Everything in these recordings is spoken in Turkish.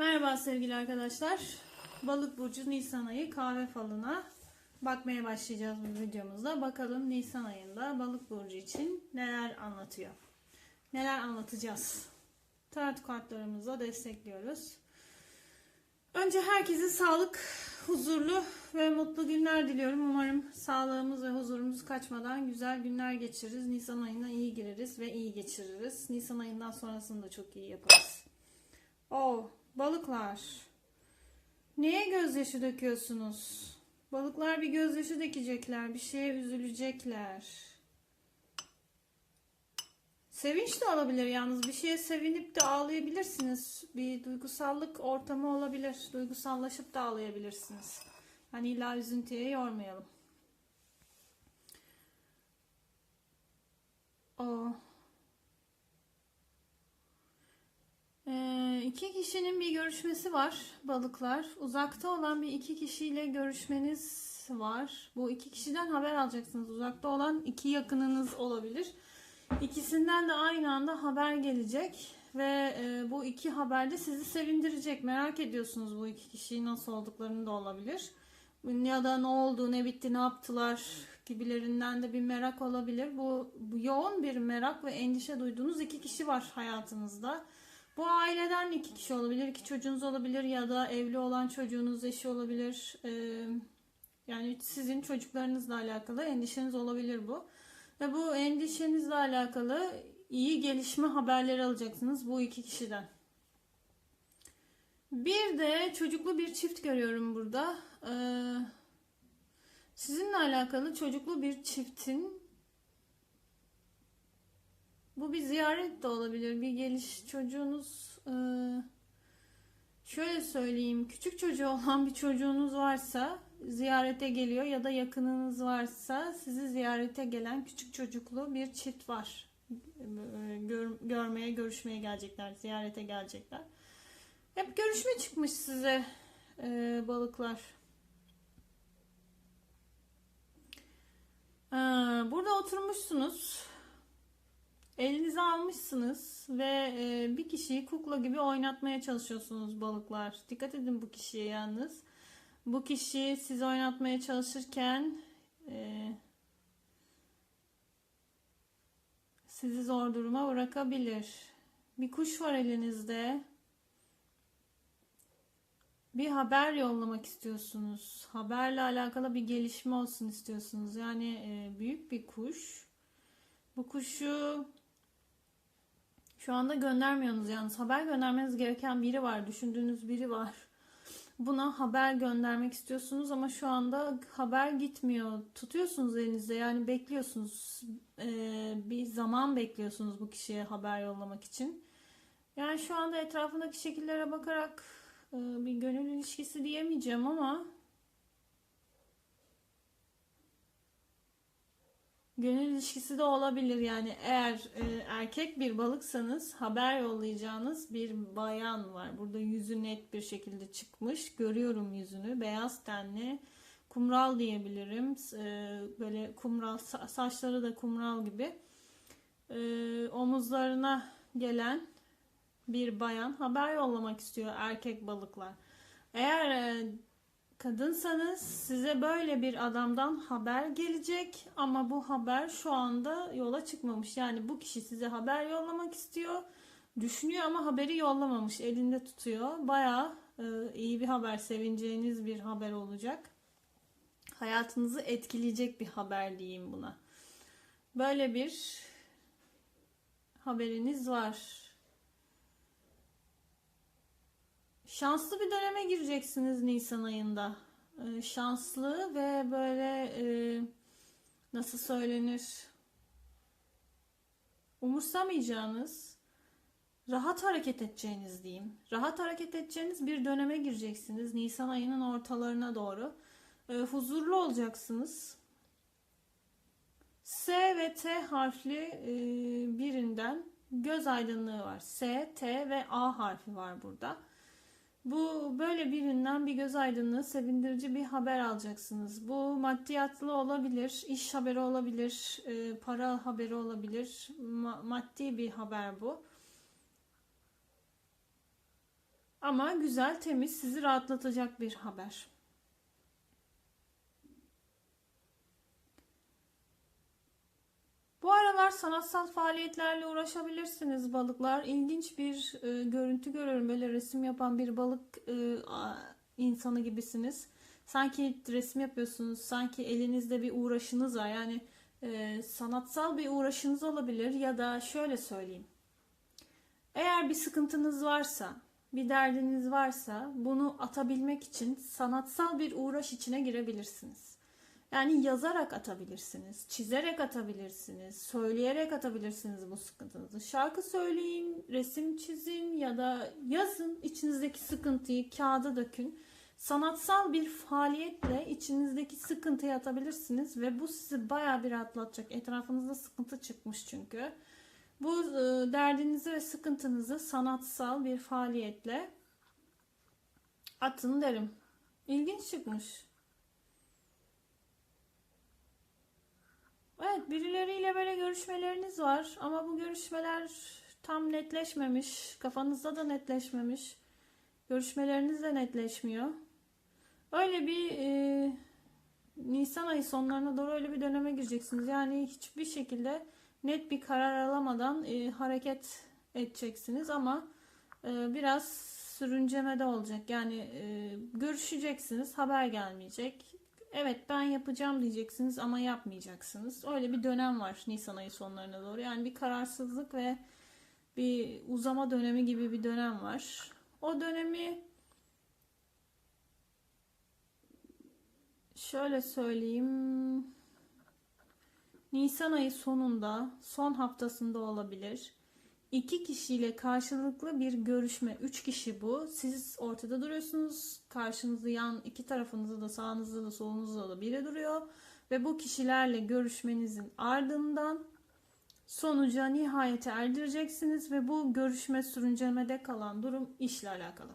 Merhaba sevgili arkadaşlar. Balık burcu Nisan ayı kahve falına bakmaya başlayacağız bu videomuzda. Bakalım Nisan ayında balık burcu için neler anlatıyor. Neler anlatacağız. Tarot kartlarımızla destekliyoruz. Önce herkese sağlık, huzurlu ve mutlu günler diliyorum. Umarım sağlığımız ve huzurumuz kaçmadan güzel günler geçiririz. Nisan ayına iyi gireriz ve iyi geçiririz. Nisan ayından sonrasını da çok iyi yaparız. O balıklar. Neye gözyaşı döküyorsunuz? Balıklar bir gözyaşı dökecekler, bir şeye üzülecekler. Sevinç de olabilir yalnız. Bir şeye sevinip de ağlayabilirsiniz. Bir duygusallık ortamı olabilir. Duygusallaşıp da ağlayabilirsiniz. Hani illa üzüntüye yormayalım. O. Ee, iki kişinin bir görüşmesi var balıklar. Uzakta olan bir iki kişiyle görüşmeniz var. Bu iki kişiden haber alacaksınız. Uzakta olan iki yakınınız olabilir. İkisinden de aynı anda haber gelecek ve e, bu iki haber de sizi sevindirecek. Merak ediyorsunuz bu iki kişiyi nasıl olduklarını da olabilir. Ya da ne oldu, ne bitti, ne yaptılar gibilerinden de bir merak olabilir. Bu, bu yoğun bir merak ve endişe duyduğunuz iki kişi var hayatınızda. Bu aileden iki kişi olabilir, iki çocuğunuz olabilir ya da evli olan çocuğunuz eşi olabilir. Ee, yani sizin çocuklarınızla alakalı endişeniz olabilir bu. Ve bu endişenizle alakalı iyi gelişme haberleri alacaksınız bu iki kişiden. Bir de çocuklu bir çift görüyorum burada. Ee, sizinle alakalı çocuklu bir çiftin bu bir ziyaret de olabilir. Bir geliş çocuğunuz e, şöyle söyleyeyim. Küçük çocuğu olan bir çocuğunuz varsa ziyarete geliyor ya da yakınınız varsa sizi ziyarete gelen küçük çocuklu bir çift var. E, Gör, görmeye, görüşmeye gelecekler, ziyarete gelecekler. Hep görüşme çıkmış size e, balıklar. Ee, Burada oturmuşsunuz. Elinize almışsınız ve e, bir kişiyi kukla gibi oynatmaya çalışıyorsunuz balıklar. Dikkat edin bu kişiye yalnız. Bu kişi sizi oynatmaya çalışırken e, sizi zor duruma bırakabilir. Bir kuş var elinizde. Bir haber yollamak istiyorsunuz. Haberle alakalı bir gelişme olsun istiyorsunuz. Yani e, büyük bir kuş. Bu kuşu şu anda göndermiyorsunuz yalnız. Haber göndermeniz gereken biri var. Düşündüğünüz biri var. Buna haber göndermek istiyorsunuz ama şu anda haber gitmiyor. Tutuyorsunuz elinizde yani bekliyorsunuz. Ee, bir zaman bekliyorsunuz bu kişiye haber yollamak için. Yani şu anda etrafındaki şekillere bakarak e, bir gönül ilişkisi diyemeyeceğim ama Gönül ilişkisi de olabilir yani eğer e, erkek bir balıksanız haber yollayacağınız bir bayan var. Burada yüzü net bir şekilde çıkmış. Görüyorum yüzünü. Beyaz tenli. Kumral diyebilirim. E, böyle kumral sa- saçları da kumral gibi. E, omuzlarına gelen bir bayan haber yollamak istiyor erkek balıklar. Eğer e, kadınsanız size böyle bir adamdan haber gelecek ama bu haber şu anda yola çıkmamış. Yani bu kişi size haber yollamak istiyor. Düşünüyor ama haberi yollamamış. Elinde tutuyor. Bayağı e, iyi bir haber, sevineceğiniz bir haber olacak. Hayatınızı etkileyecek bir haber diyeyim buna. Böyle bir haberiniz var. Şanslı bir döneme gireceksiniz Nisan ayında. Ee, şanslı ve böyle e, nasıl söylenir? Umursamayacağınız, rahat hareket edeceğiniz diyeyim. Rahat hareket edeceğiniz bir döneme gireceksiniz Nisan ayının ortalarına doğru. Ee, huzurlu olacaksınız. S ve T harfli e, birinden göz aydınlığı var. S, T ve A harfi var burada. Bu böyle birinden bir göz aydınlığı, sevindirici bir haber alacaksınız. Bu maddiyatlı olabilir, iş haberi olabilir, e, para haberi olabilir. Ma- maddi bir haber bu. Ama güzel, temiz, sizi rahatlatacak bir haber. Bu aralar sanatsal faaliyetlerle uğraşabilirsiniz balıklar. İlginç bir e, görüntü görüyorum. Böyle resim yapan bir balık e, insanı gibisiniz. Sanki resim yapıyorsunuz. Sanki elinizde bir uğraşınız var. Yani e, sanatsal bir uğraşınız olabilir ya da şöyle söyleyeyim. Eğer bir sıkıntınız varsa, bir derdiniz varsa bunu atabilmek için sanatsal bir uğraş içine girebilirsiniz. Yani yazarak atabilirsiniz, çizerek atabilirsiniz, söyleyerek atabilirsiniz bu sıkıntınızı. Şarkı söyleyin, resim çizin ya da yazın içinizdeki sıkıntıyı kağıda dökün. Sanatsal bir faaliyetle içinizdeki sıkıntıyı atabilirsiniz ve bu sizi bayağı bir rahatlatacak. Etrafınızda sıkıntı çıkmış çünkü. Bu e, derdinizi ve sıkıntınızı sanatsal bir faaliyetle atın derim. İlginç çıkmış. Evet, birileriyle böyle görüşmeleriniz var ama bu görüşmeler tam netleşmemiş. Kafanızda da netleşmemiş. Görüşmeleriniz de netleşmiyor. Öyle bir e, Nisan ayı sonlarına doğru öyle bir döneme gireceksiniz. Yani hiçbir şekilde net bir karar alamadan e, hareket edeceksiniz ama e, biraz sürüncemede olacak. Yani e, görüşeceksiniz, haber gelmeyecek. Evet ben yapacağım diyeceksiniz ama yapmayacaksınız. Öyle bir dönem var Nisan ayı sonlarına doğru. Yani bir kararsızlık ve bir uzama dönemi gibi bir dönem var. O dönemi şöyle söyleyeyim. Nisan ayı sonunda, son haftasında olabilir. İki kişiyle karşılıklı bir görüşme. Üç kişi bu. Siz ortada duruyorsunuz. Karşınızda yan iki tarafınızda da sağınızda da solunuzda da biri duruyor. Ve bu kişilerle görüşmenizin ardından sonuca nihayete erdireceksiniz ve bu görüşme sürüncemede kalan durum işle alakalı.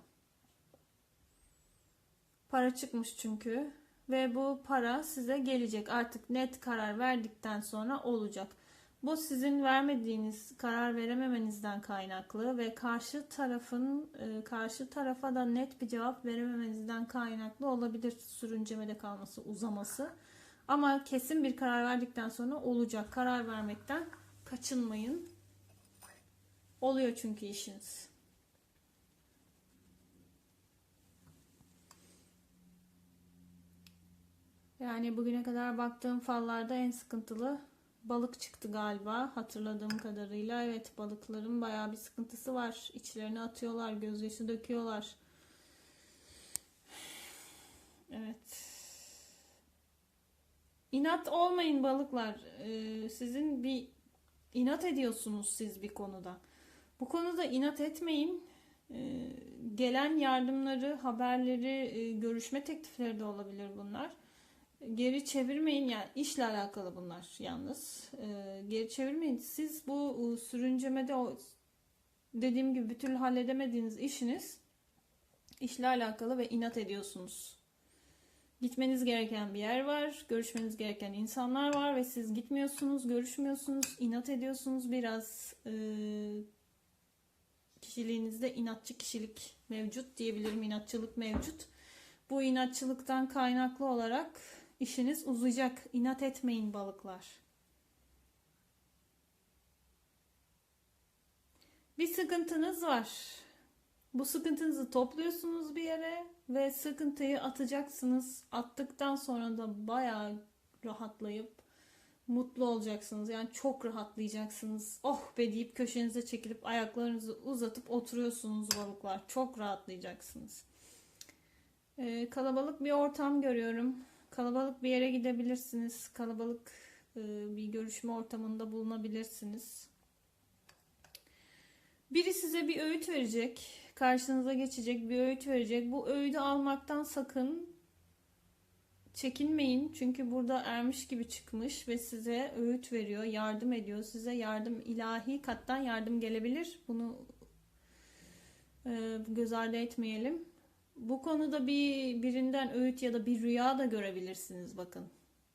Para çıkmış çünkü ve bu para size gelecek. Artık net karar verdikten sonra olacak. Bu sizin vermediğiniz, karar verememenizden kaynaklı ve karşı tarafın e, karşı tarafa da net bir cevap verememenizden kaynaklı olabilir sürüncemede kalması, uzaması. Ama kesin bir karar verdikten sonra olacak. Karar vermekten kaçınmayın. Oluyor çünkü işiniz. Yani bugüne kadar baktığım fallarda en sıkıntılı balık çıktı galiba hatırladığım kadarıyla. Evet balıkların bayağı bir sıkıntısı var. İçlerine atıyorlar, gözyaşı döküyorlar. Evet. İnat olmayın balıklar. Ee, sizin bir inat ediyorsunuz siz bir konuda. Bu konuda inat etmeyin. Ee, gelen yardımları, haberleri, e, görüşme teklifleri de olabilir bunlar geri çevirmeyin yani işle alakalı bunlar yalnız. E, geri çevirmeyin. Siz bu e, sürüncemede o dediğim gibi bir türlü halledemediğiniz işiniz işle alakalı ve inat ediyorsunuz. Gitmeniz gereken bir yer var görüşmeniz gereken insanlar var ve siz gitmiyorsunuz görüşmüyorsunuz inat ediyorsunuz. Biraz e, kişiliğinizde inatçı kişilik mevcut diyebilirim inatçılık mevcut. Bu inatçılıktan kaynaklı olarak İşiniz uzayacak. İnat etmeyin balıklar. Bir sıkıntınız var. Bu sıkıntınızı topluyorsunuz bir yere ve sıkıntıyı atacaksınız. Attıktan sonra da bayağı rahatlayıp mutlu olacaksınız. Yani çok rahatlayacaksınız. Oh be deyip köşenize çekilip ayaklarınızı uzatıp oturuyorsunuz balıklar. Çok rahatlayacaksınız. Ee, kalabalık bir ortam görüyorum. Kalabalık bir yere gidebilirsiniz. Kalabalık e, bir görüşme ortamında bulunabilirsiniz. Biri size bir öğüt verecek. Karşınıza geçecek bir öğüt verecek. Bu öğüdü almaktan sakın çekinmeyin. Çünkü burada ermiş gibi çıkmış ve size öğüt veriyor, yardım ediyor. Size yardım ilahi kattan yardım gelebilir. Bunu e, göz ardı etmeyelim. Bu konuda bir birinden öğüt ya da bir rüya da görebilirsiniz bakın.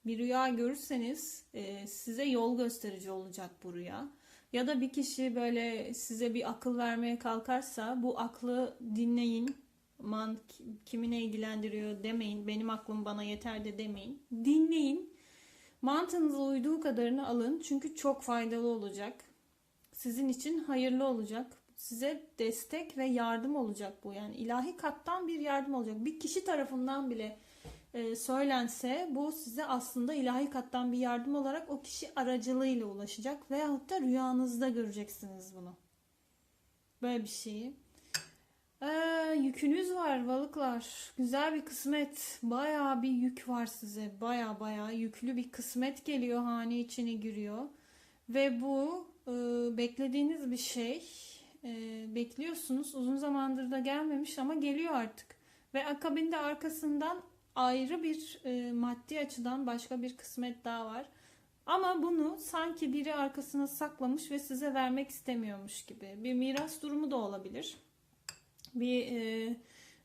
Bir rüya görürseniz e, size yol gösterici olacak bu rüya. Ya da bir kişi böyle size bir akıl vermeye kalkarsa bu aklı dinleyin. Man kimi ne ilgilendiriyor demeyin. Benim aklım bana yeter de demeyin. Dinleyin. Mantığınıza uyduğu kadarını alın. Çünkü çok faydalı olacak. Sizin için hayırlı olacak. Size destek ve yardım olacak bu. Yani ilahi kattan bir yardım olacak. Bir kişi tarafından bile e, söylense bu size aslında ilahi kattan bir yardım olarak o kişi aracılığıyla ulaşacak veyahut da rüyanızda göreceksiniz bunu. Böyle bir şeyi. Ee, yükünüz var balıklar. Güzel bir kısmet. Bayağı bir yük var size. Bayağı bayağı yüklü bir kısmet geliyor. Hane içine giriyor. Ve bu e, beklediğiniz bir şey. E, bekliyorsunuz. Uzun zamandır da gelmemiş ama geliyor artık. Ve akabinde arkasından ayrı bir e, maddi açıdan başka bir kısmet daha var. Ama bunu sanki biri arkasına saklamış ve size vermek istemiyormuş gibi. Bir miras durumu da olabilir. Bir e,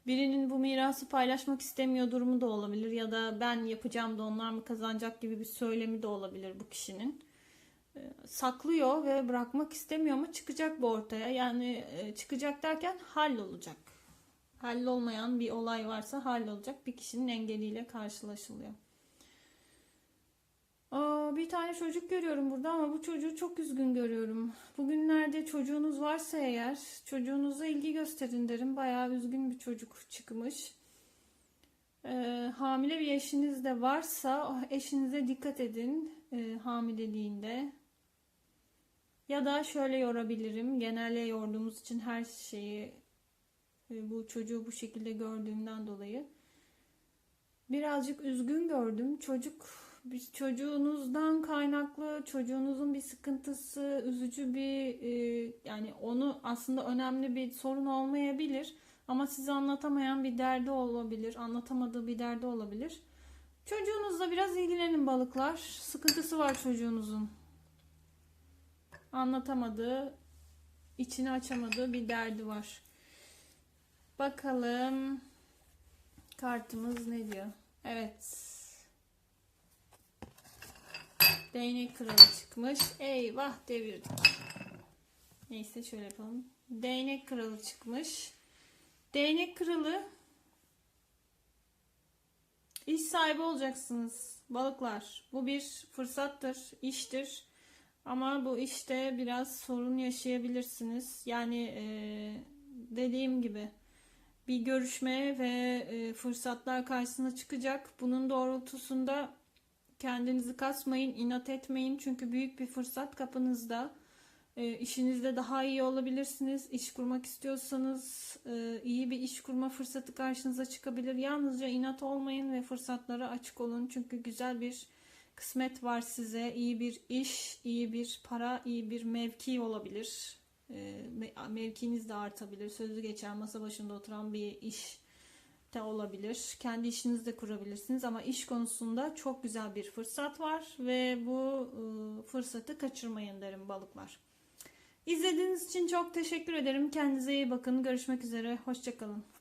birinin bu mirası paylaşmak istemiyor durumu da olabilir ya da ben yapacağım da onlar mı kazanacak gibi bir söylemi de olabilir bu kişinin. Saklıyor ve bırakmak istemiyor ama çıkacak bu ortaya. Yani e, çıkacak derken hallolacak. Hallolmayan bir olay varsa hallolacak. Bir kişinin engeliyle karşılaşılıyor. Aa, bir tane çocuk görüyorum burada ama bu çocuğu çok üzgün görüyorum. Bugünlerde çocuğunuz varsa eğer çocuğunuza ilgi gösterin derim. Bayağı üzgün bir çocuk çıkmış. Ee, hamile bir eşiniz de varsa eşinize dikkat edin e, hamileliğinde. Ya da şöyle yorabilirim. Genelde yorduğumuz için her şeyi e, bu çocuğu bu şekilde gördüğümden dolayı birazcık üzgün gördüm. Çocuk bir çocuğunuzdan kaynaklı çocuğunuzun bir sıkıntısı, üzücü bir e, yani onu aslında önemli bir sorun olmayabilir ama size anlatamayan bir derdi olabilir, anlatamadığı bir derdi olabilir. Çocuğunuzla biraz ilgilenin balıklar. Sıkıntısı var çocuğunuzun. Anlatamadığı, içini açamadığı bir derdi var. Bakalım kartımız ne diyor? Evet. Değnek kralı çıkmış. Eyvah devirdik. Neyse şöyle yapalım. Değnek kralı çıkmış. Değnek kralı iş sahibi olacaksınız balıklar. Bu bir fırsattır, iştir. Ama bu işte biraz sorun yaşayabilirsiniz. Yani e, dediğim gibi bir görüşme ve e, fırsatlar karşısına çıkacak. Bunun doğrultusunda kendinizi kasmayın, inat etmeyin. Çünkü büyük bir fırsat kapınızda. E, işinizde daha iyi olabilirsiniz. İş kurmak istiyorsanız e, iyi bir iş kurma fırsatı karşınıza çıkabilir. Yalnızca inat olmayın ve fırsatlara açık olun. Çünkü güzel bir kısmet var size. İyi bir iş, iyi bir para, iyi bir mevki olabilir. E, mevkiniz de artabilir. Sözü geçen masa başında oturan bir iş de olabilir. Kendi işinizi de kurabilirsiniz ama iş konusunda çok güzel bir fırsat var ve bu e, fırsatı kaçırmayın derim balıklar. İzlediğiniz için çok teşekkür ederim. Kendinize iyi bakın. Görüşmek üzere. Hoşçakalın.